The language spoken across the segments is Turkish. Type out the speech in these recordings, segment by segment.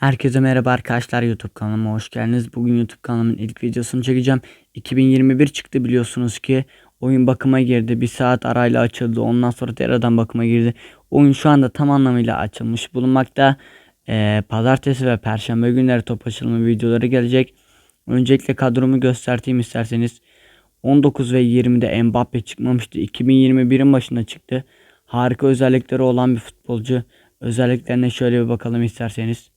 Herkese merhaba arkadaşlar YouTube kanalıma hoş geldiniz. Bugün YouTube kanalımın ilk videosunu çekeceğim. 2021 çıktı biliyorsunuz ki oyun bakıma girdi. Bir saat arayla açıldı. Ondan sonra tekrardan bakıma girdi. Oyun şu anda tam anlamıyla açılmış bulunmakta. Ee, pazartesi ve perşembe günleri top açılımı videoları gelecek. Öncelikle kadromu göstereyim isterseniz. 19 ve 20'de Mbappe çıkmamıştı. 2021'in başında çıktı. Harika özellikleri olan bir futbolcu. Özelliklerine şöyle bir bakalım isterseniz.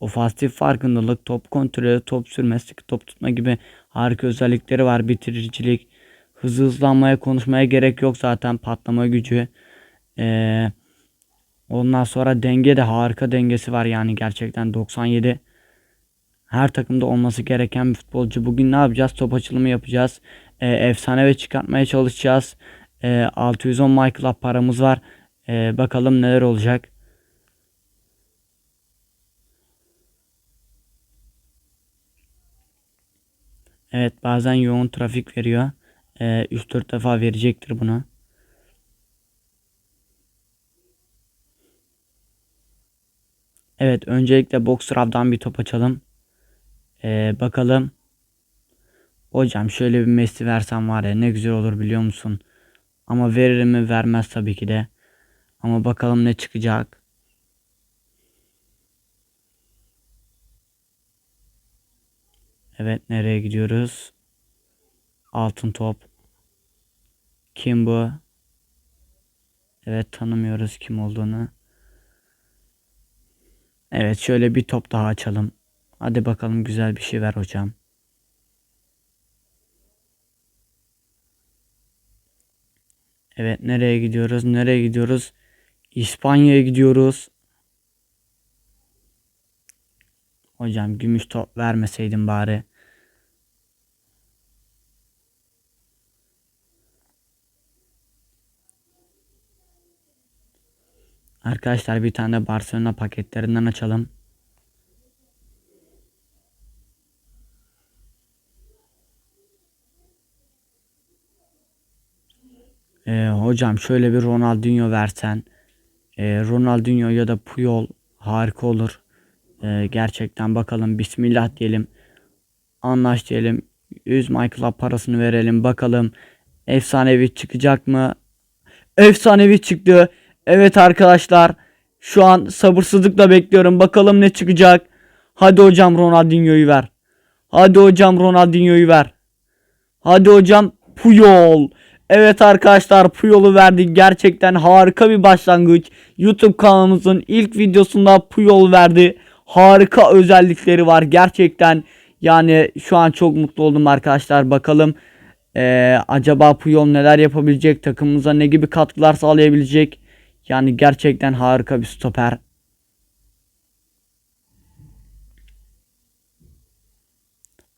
Ofansif farkındalık, top kontrolü, top sürme, sıkı top tutma gibi harika özellikleri var. Bitiricilik, hızlı hızlanmaya, konuşmaya gerek yok zaten patlama gücü. Ee, ondan sonra denge de harika dengesi var yani gerçekten 97. Her takımda olması gereken bir futbolcu. Bugün ne yapacağız? Top açılımı yapacağız. Ee, efsane ve çıkartmaya çalışacağız. Ee, 610 Michael paramız var. Ee, bakalım neler olacak. Evet bazen yoğun trafik veriyor. Ee, 3-4 defa verecektir bunu. Evet öncelikle Box Rav'dan bir top açalım. Ee, bakalım. Hocam şöyle bir Messi versem var ya ne güzel olur biliyor musun? Ama verir mi vermez tabii ki de. Ama bakalım ne çıkacak. Evet nereye gidiyoruz? Altın top. Kim bu? Evet tanımıyoruz kim olduğunu. Evet şöyle bir top daha açalım. Hadi bakalım güzel bir şey ver hocam. Evet nereye gidiyoruz? Nereye gidiyoruz? İspanya'ya gidiyoruz. Hocam gümüş top vermeseydin bari. Arkadaşlar bir tane Barcelona paketlerinden açalım. Ee, hocam şöyle bir Ronaldinho versen. Ee, Ronaldinho ya da Puyol harika olur. Ee, gerçekten bakalım Bismillah diyelim. Anlaş diyelim. 100 Michael'a parasını verelim. Bakalım efsanevi çıkacak mı? Efsanevi çıktı. Evet arkadaşlar. Şu an sabırsızlıkla bekliyorum. Bakalım ne çıkacak. Hadi hocam Ronaldinho'yu ver. Hadi hocam Ronaldinho'yu ver. Hadi hocam Puyol. Evet arkadaşlar Puyol'u verdik. Gerçekten harika bir başlangıç. YouTube kanalımızın ilk videosunda Puyol verdi. Harika özellikleri var gerçekten. Yani şu an çok mutlu oldum arkadaşlar. Bakalım ee, acaba Puyol neler yapabilecek? Takımımıza ne gibi katkılar sağlayabilecek? Yani gerçekten harika bir stoper.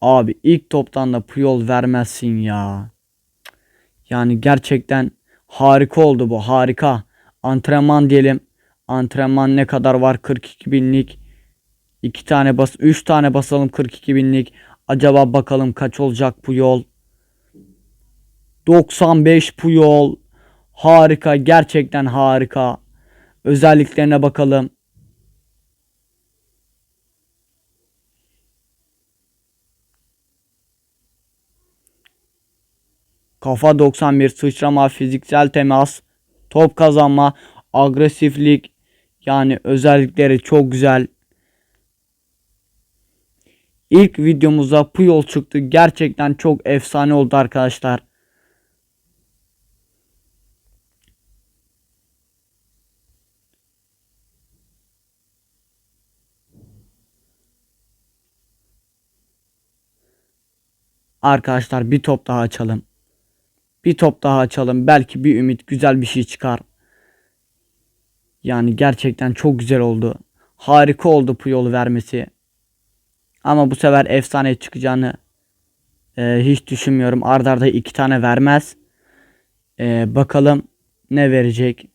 Abi ilk toptan da Puyol vermezsin ya. Yani gerçekten harika oldu bu harika. Antrenman diyelim. Antrenman ne kadar var 42 binlik. 2 tane bas 3 tane basalım 42 binlik. Acaba bakalım kaç olacak bu yol. 95 bu yol. Harika gerçekten harika. Özelliklerine bakalım. Kafa 91 sıçrama, fiziksel temas, top kazanma, agresiflik yani özellikleri çok güzel. İlk videomuzda Puyol çıktı. Gerçekten çok efsane oldu arkadaşlar. Arkadaşlar bir top daha açalım. Bir top daha açalım. Belki bir ümit güzel bir şey çıkar. Yani gerçekten çok güzel oldu. Harika oldu Puyol'u vermesi. Ama bu sefer efsane çıkacağını e, hiç düşünmüyorum. Ardarda arda iki tane vermez. E, bakalım ne verecek.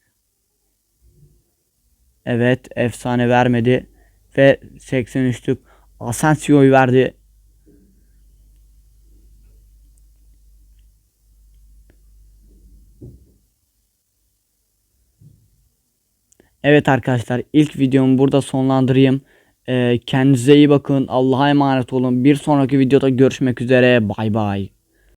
Evet efsane vermedi. Ve 83'lük Asensio'yu verdi. Evet arkadaşlar ilk videomu burada sonlandırayım. Ee, kendinize iyi bakın. Allah'a emanet olun. Bir sonraki videoda görüşmek üzere. Bay bay.